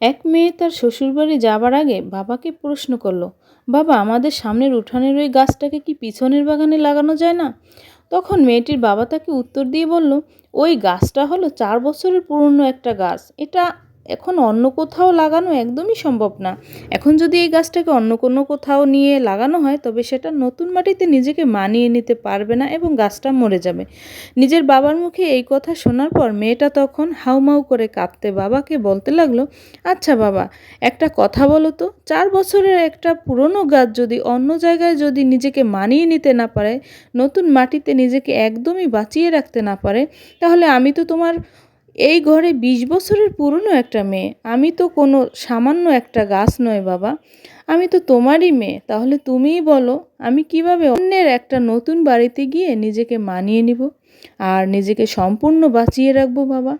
এক মেয়ে তার শ্বশুরবাড়ি যাবার আগে বাবাকে প্রশ্ন করল, বাবা, আমাদের সামনের উঠানের ওই গাছটাকে কি পিছনের বাগানে লাগানো যায় না? তখন মেয়েটির বাবা তাকে উত্তর দিয়ে বলল, ওই গাছটা হলো চার বছরের পুরনো একটা গাছ। এটা এখন অন্য কোথাও লাগানো একদমই সম্ভব না। এখন যদি এই গাছটাকে অন্য কোনো কোথাও নিয়ে লাগানো হয়, তবে সেটা নতুন মাটিতে নিজেকে মানিয়ে নিতে পারবে না এবং গাছটা মরে যাবে। নিজের বাবার মুখে এই কথা শোনার পর মেয়েটা তখন হাউমাউ করে কাঁদতে বাবাকে বলতে লাগল আচ্ছা বাবা, একটা কথা বলো তো, চার বছরের একটা পুরনো গাছ যদি অন্য জায়গায় যদি নিজেকে মানিয়ে নিতে না পারে, নতুন মাটিতে নিজেকে একদমই বাঁচিয়ে রাখতে না পারে, তাহলে আমি তো তোমার এই ঘরে বিশ বছরের পুরনো একটা মেয়ে। আমি তো কোনো সামান্য একটা গাছ নয়, বাবা। আমি তো তোমারই মেয়ে। তাহলে তুমিই বলো, আমি কীভাবে অন্যের একটা নতুন বাড়িতে গিয়ে নিজেকে মানিয়ে নিব আর নিজেকে সম্পূর্ণ বাঁচিয়ে রাখব, বাবা?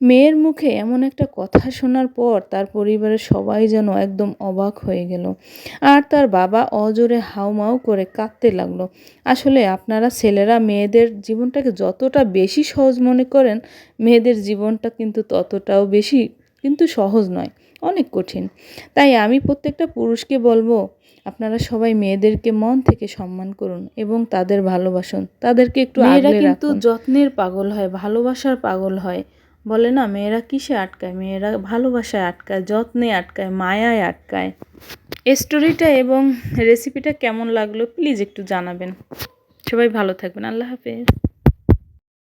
মেয়ের মুখে এমন একটা কথা শোনার পর তার পরিবারের সবাই যেন একদম অবাক হয়ে গেল। আর তার বাবা অজোরে হাউমাউ করে কাঁদতে লাগল। আসলে আপনারা ছেলেরা মেয়েদের জীবনটাকে যতটা বেশি সহজ মনে করেন মেয়েদের জীবনটা কিন্তু ততটাও বেশি কিন্তু সহজ নয় অনেক কঠিন। তাই আমি প্রত্যেকটা পুরুষকে বলব আপনারা সবাই মেয়েদেরকে মন থেকে সম্মান করুন এবং তাদের ভালোবাসুন। তাদেরকে একটু মেয়েরা কিন্তু যত্নের পাগল হয় ভালোবাসার পাগল হয়। বলে, না, মেয়েরা কিসে আটকায়? মেয়েরা ভালোবাসায় আটকায়, যত্নে আটকায়, মায়ায় আটকায়। স্টোরিটা এবং রেসিপিটা কেমন লাগল প্লিজ একটু জানাবেন। সবাই ভালো থাকবেন। আল্লাহ হাফেজ।